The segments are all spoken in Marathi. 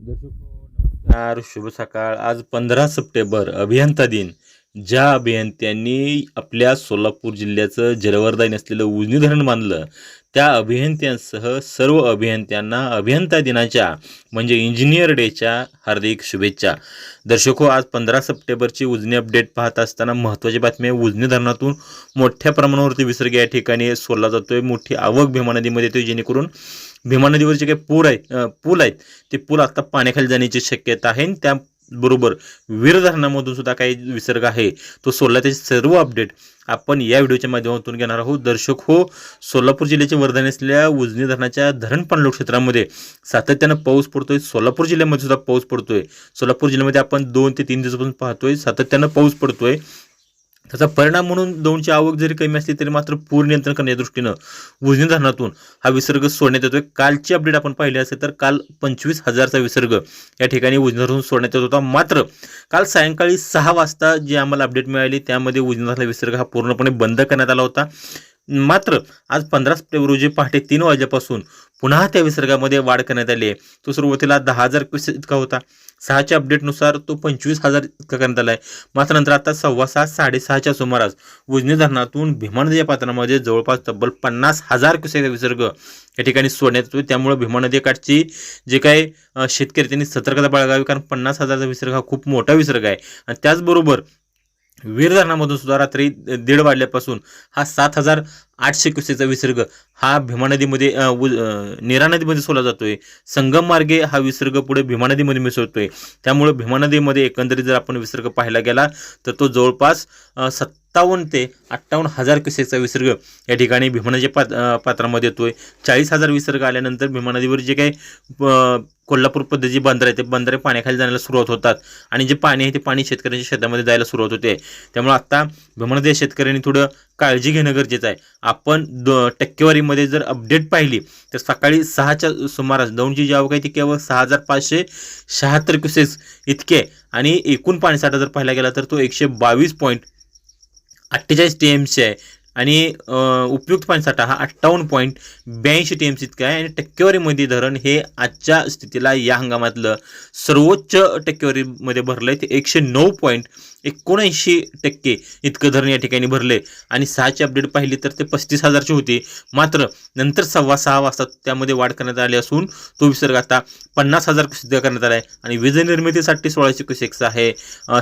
नमस्कार शुभ सकाळ. आज पंधरा सप्टेंबर अभियंता दिन. ज्या अभियंत्यांनी आपल्या सोलापूर जिल्ह्याचं जलवरदायी असलेलं उजनी धरण बांधलं त्या अभियंत्यांसह सर्व अभियंत्यांना अभियंता दिनाच्या म्हणजे इंजिनियर डेच्या हार्दिक शुभेच्छा. दर्शको आज पंधरा सप्टेंबरची उजनी अपडेट पाहत असताना महत्त्वाची बातमी आहे उजनी धरणातून मोठ्या प्रमाणावरती विसर्ग या ठिकाणी सोडला जातोय. मोठी आवक भीमा नदीमध्ये येतोय जेणेकरून भीमा नदीवर जे काही पूर आहेत पूल आहेत ते पूल आता पाण्याखाली जाण्याची शक्यता आहे आणि त्याबरोबर वीर धरणामधून सुद्धा काही विसर्ग आहे. तो सोडला त्याचे सर्व अपडेट आपण या व्हिडिओच्या माध्यमातून घेणार आहोत. दर्शक हो सोलापूर जिल्ह्याचे वर्धन असलेल्या उजनी धरणाच्या धरण पाणलोट क्षेत्रामध्ये सातत्यानं पाऊस पडतोय. सोलापूर जिल्ह्यामध्ये सुद्धा पाऊस पडतोय. सोलापूर जिल्ह्यामध्ये आपण दोन ते तीन दिवसापासून पाहतोय सातत्यानं पाऊस पडतोय. त्याचा परिणाम म्हणून दोनची आवक जरी कमी असली तरी मात्र पूर नियंत्रण करण्याच्या दृष्टीनं उजनी धरणातून हा विसर्ग सोडण्यात येतोय. कालची अपडेट आपण पाहिली असेल तर काल पंचवीस हजारचा विसर्ग या ठिकाणी उजनी धरून सोडण्यात येत होता. मात्र काल सायंकाळी सहा वाजता जी आम्हाला अपडेट मिळाली त्यामध्ये उजनी धरणाचा विसर्ग हा पूर्णपणे बंद करण्यात आला होता. मात्र आज पंधरा सप्टेंबर रोजी पहाटे तीन वाजल्यापासून पुन्हा त्या विसर्गामध्ये वाढ करण्यात आली आहे. तो सुरुवातीला दहा हजार क्युसेस इतका होता. सहाच्या अपडेटनुसार तो पंचवीस हजार इतका करण्यात आला आहे. मात्र नंतर आता सव्वा सहा साडेसहाच्या सुमारास उजनी धरणातून भीमा या पात्रामध्ये जवळपास तब्बल पन्नास हजार क्युसेक विसर्ग या ठिकाणी सोडण्यात येतो त्यामुळे भीमा नदीकाठची जे काही शेतकरी त्यांनी सतर्कता बाळगावी कारण पन्नास हजारचा विसर्ग हा खूप मोठा विसर्ग आहे. आणि त्याचबरोबर वीर धरणामधून सुद्धा रात्री दीड वाजल्यापासून हा सात हजार आठशे क्युसेकचा विसर्ग हा भीमा नदीमध्ये अ, नीरा नदीमध्ये सोडला जातोय. संगम मार्गे हा विसर्ग पुढे भीमा नदीमध्ये मिसळतोय. त्यामुळे भीमा नदीमध्ये एकंदरीत जर आपण विसर्ग पाहायला गेला तर तो जवळपास सत् सत्तावन्न ते अठ्ठावन्न हजार क्युसेकचा विसर्ग या ठिकाणी भीमानदीच्या पात पात्रामध्ये येतो आहे चाळीस हजार विसर्ग आल्यानंतर भीमा नदीवर जे काही कोल्हापूर पद्धतीची बंदर आहे ते बंदरे पाण्याखाली जाण्याला सुरुवात होतात. आणि जे पाणी आहे ते पाणी शेतकऱ्यांच्या शेतामध्ये जायला सुरुवात होते. त्यामुळे आत्ता भीमानदी या शेतकऱ्यांनी थोडं काळजी घेणं गरजेचं आहे. आपण द टक्केवारीमध्ये जर अपडेट पाहिली तर सकाळी सहाच्या सुमारास दौंडची जी आवक आहे ती केवळ सहा हजार पाचशे शहात्तर क्युसेस इतके आहे. आणि एकूण पाणीसाठा जर पाहायला गेला तर तो एकशे बावीस पॉईंट अठ्ठेचाळीस टी एम सी आहे. आणि उपयुक्त उपयुक्त पाणीसाठा हा अठ्ठावन्न पॉईंट ब्याऐंशी टी एम सी इतका आहे. आणि टक्केवारीमध्ये धरण हे आजच्या स्थितीला या हंगामातलं सर्वोच्च टक्केवारीमध्ये भरलं आहे ते एकशे नऊ पॉईंट एकोणऐंशी टक्के इतकं धरण या ठिकाणी भरले आणि सहाची अपडेट पाहिली तर ते पस्तीस हजारची होती. मात्र नंतर सव्वा सहा वाजता त्यामध्ये वाढ करण्यात आली असून तो विसर्ग आता पन्नास हजार सिद्ध करण्यात आला आहे आणि वीज निर्मितीसाठी सोळाशे क्युसेक्स आहे.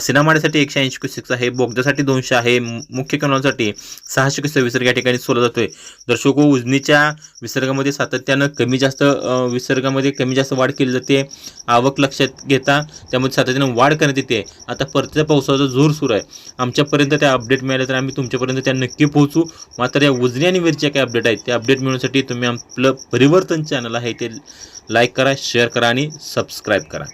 सिनामाड्यासाठी एकशे ऐंशी क्युसेक्स आहे. बोगद्यासाठी दोनशे आहे. मुख्य कणांसाठी सहाशे क्युसेक विसर्ग या ठिकाणी सोडला जातोय. दर्शको उजनीच्या विसर्गामध्ये सातत्यानं कमी जास्त विसर्गामध्ये कमी जास्त वाढ केली जाते. आवक लक्षात घेता त्यामध्ये सातत्यानं वाढ करण्यात येते. आता परतीच्या पावसाचा जोर सुरू आहे. आमच्यापर्यंत त्या अपडेट मिळाल्या तर आम्ही तुमच्यापर्यंत त्या नक्की पोहोचू. मात्र या उजनी आणि वेरच्या काही अपडेट आहेत. त्या अपडेट मिळवण्यासाठी तुम्ही आपलं परिवर्तन चॅनल आहे ते लाईक करा शेअर करा आणि सबस्क्राईब करा.